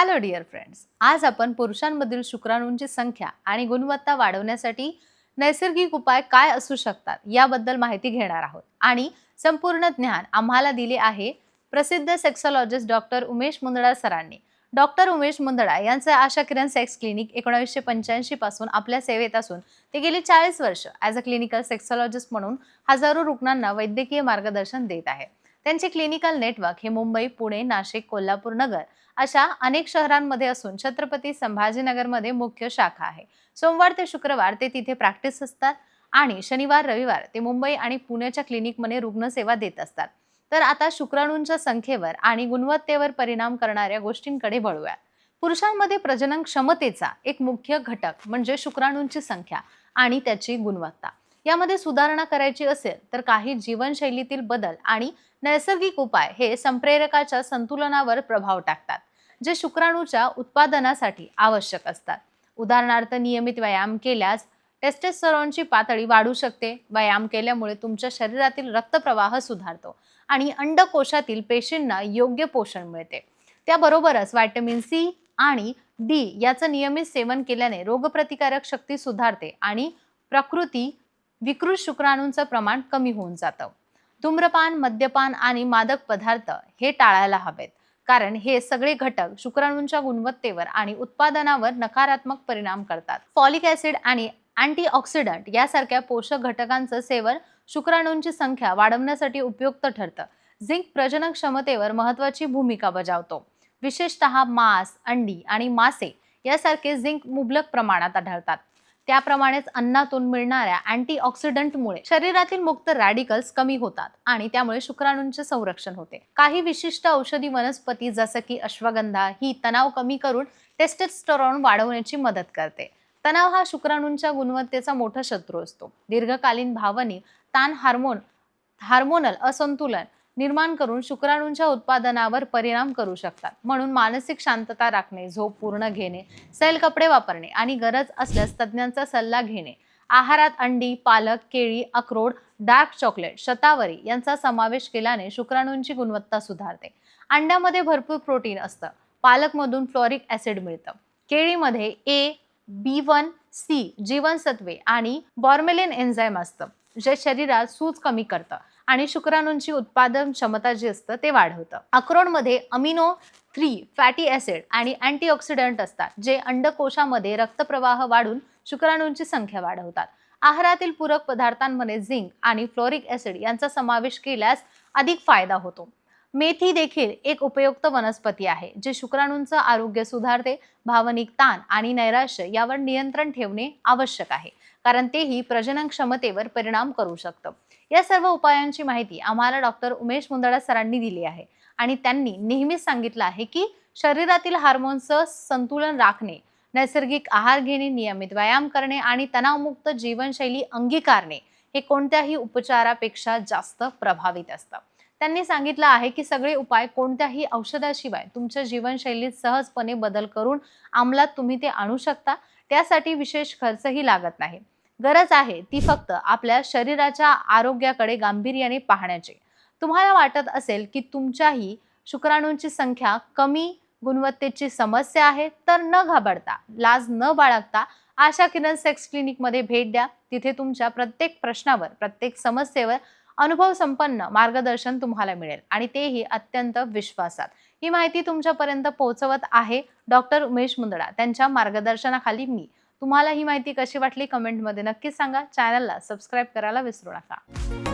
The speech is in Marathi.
हॅलो डिअर फ्रेंड्स आज आपण पुरुषांमधील शुक्राणूंची संख्या आणि गुणवत्ता वाढवण्यासाठी नैसर्गिक उपाय काय असू शकतात याबद्दल माहिती घेणार आहोत. आणि संपूर्ण ज्ञान आम्हाला दिले आहे प्रसिद्ध सेक्सॉलॉजिस्ट डॉक्टर उमेश मुंदडा सरांनी. डॉक्टर उमेश मुंदडा यांचं आशा किरण सेक्स क्लिनिक एकोणीसशे पंच्याऐंशी पासून आपल्या सेवेत असून ते गेली चाळीस वर्ष ॲज अ क्लिनिकल सेक्सॉलॉजिस्ट म्हणून हजारो रुग्णांना वैद्यकीय मार्गदर्शन देत आहे त्यांचे क्लिनिकल नेटवर्क हे मुंबई पुणे नाशिक कोल्हापूर नगर अशा अनेक शहरांमध्ये असून छत्रपती संभाजीनगरमध्ये मुख्य शाखा आहे. सोमवार ते शुक्रवार ते तिथे प्रॅक्टिस असतात आणि शनिवार रविवार ते मुंबई आणि पुण्याच्या क्लिनिकमध्ये रुग्णसेवा देत असतात. तर आता शुक्राणूंच्या संख्येवर आणि गुणवत्तेवर परिणाम करणाऱ्या गोष्टींकडे वळूया. पुरुषांमध्ये प्रजनन क्षमतेचा एक मुख्य घटक म्हणजे शुक्राणूंची संख्या आणि त्याची गुणवत्ता. यामध्ये सुधारणा करायची असेल तर काही जीवनशैलीतील बदल आणि नैसर्गिक उपाय हे संप्रेरकाच्या संतुलनावर प्रभाव टाकतात जे शुक्राणूच्या उत्पादनासाठी आवश्यक असतात. उदाहरणार्थ नियमित व्यायाम केल्यास टेस्टेस्टरॉनची पातळी वाढू शकते. व्यायाम केल्यामुळे तुमच्या शरीरातील रक्तप्रवाह सुधारतो आणि अंडकोशातील पेशींना योग्य पोषण मिळते. त्याबरोबरच व्हायटमिन सी आणि डी याचं नियमित सेवन केल्याने रोगप्रतिकारक शक्ती सुधारते आणि प्रकृती विकृत शुक्राणूंचं प्रमाण कमी होऊन जातं. धूम्रपान मद्यपान आणि मादक पदार्थ हे टाळायला हवेत. कारण हे सगळे घटक शुक्राणूंच्या गुणवत्तेवर आणि उत्पादनावर नकारात्मक परिणाम करतात. फॉलिक ऍसिड आणि अँटीऑक्सिडंट यासारख्या पोषक घटकांचं सेवन शुक्राणूंची संख्या वाढवण्यासाठी उपयुक्त ठरतं. झिंक प्रजनन क्षमतेवर महत्वाची भूमिका बजावतो. विशेषतः मांस अंडी आणि मासे यासारखे झिंक मुबलक प्रमाणात आढळतात. त्याप्रमाणेच अन्नातून मिळणाऱ्या अँटीऑक्सिडंटमुळे शरीरातील मुक्त रॅडिकल्स कमी होतात आणि त्यामुळे शुक्राणूंचे संरक्षण होते. काही विशिष्ट औषधी वनस्पती जसं की अश्वगंधा ही तणाव कमी करून टेस्टेस्टरॉन वाढवण्याची मदत करते. तणाव हा शुक्राणूंच्या गुणवत्तेचा मोठा शत्रू असतो. दीर्घकालीन भावनी ताण हार्मोन हार्मोनल असंतुलन निर्माण करून शुक्राणूंच्या उत्पादनावर परिणाम करू शकतात. म्हणून मानसिक शांतता राखणे झोप पूर्ण घेणे सैल कपडे वापरणे आणि गरज असल्यास तज्ज्ञांचा सल्ला घेणे. आहारात अंडी पालक केळी अक्रोड डार्क चॉकलेट शतावरी यांचा समावेश केल्याने शुक्राणूंची गुणवत्ता सुधारते. अंड्यामध्ये भरपूर प्रोटीन असतं. पालकमधून फ्लोरिक ॲसिड मिळतं. केळीमध्ये ए बी वन सी जीवनसत्वे आणि बॉर्मेलिन एन्झाईम असतं जे शरीरात सूज कमी करतं. आणि शुक्राणूंची उत्पादन क्षमता जी असतं ते वाढवतं. अक्रोडमध्ये अमिनो थ्री फॅटी ॲसिड आणि अँटीऑक्सिडंट असतात जे अंडकोशामध्ये रक्तप्रवाह वाढून शुक्राणूंची संख्या वाढवतात. आहारातील पूरक पदार्थांमध्ये झिंक आणि फ्लोरिक ॲसिड यांचा समावेश केल्यास अधिक फायदा होतो. मेथी देखील एक उपयुक्त वनस्पती आहे जे शुक्राणूंचं आरोग्य सुधारते भावनिक ताण आणि नैराश्य यावर नियंत्रण ठेवणे आवश्यक आहे कारण तेही प्रजनन क्षमतेवर परिणाम करू शकतं. या सर्व उपायांची माहिती आम्हाला डॉक्टर उमेश मुंदडा सरांनी दिली आहे. आणि त्यांनी नेहमीच सांगितलं आहे की शरीरातील हार्मोन्सचं संतुलन राखणे नैसर्गिक आहार घेणे नियमित व्यायाम करणे आणि तणावमुक्त जीवनशैली अंगीकारणे हे कोणत्याही उपचारापेक्षा जास्त प्रभावित असतं. त्यांनी सांगितलं आहे की सगळे उपाय कोणत्याही औषधाशिवाय तुमच्या जीवनशैलीत सहजपणे बदल करून अंमलात तुम्ही ते आणू शकता. त्यासाठी विशेष खर्चही लागत नाही. गरज आहे ती फक्त आपल्या शरीराच्या आरोग्याकडे गांभीर्याने पाहण्याची. तुम्हाला वाटत असेल की तुमच्याही शुक्राणूंची संख्या कमी गुणवत्तेची समस्या आहे तर न घाबरता लाज न बाळगता आशा किरण सेक्स क्लिनिकमध्ये भेट द्या. तिथे तुमच्या प्रत्येक प्रश्नावर प्रत्येक समस्येवर अनुभव संपन्न मार्गदर्शन तुम्हाला मिळेल आणि तेही अत्यंत विश्वासात. ही माहिती तुमच्यापर्यंत पोहोचवत आहे डॉक्टर उमेश मुंदडा. त्यांच्या मार्गदर्शनाखाली मी. तुम्हाला ही माहिती कशी वाटली कमेंटमध्ये नक्कीच सांगा. चॅनलला सबस्क्राईब करायला विसरू नका.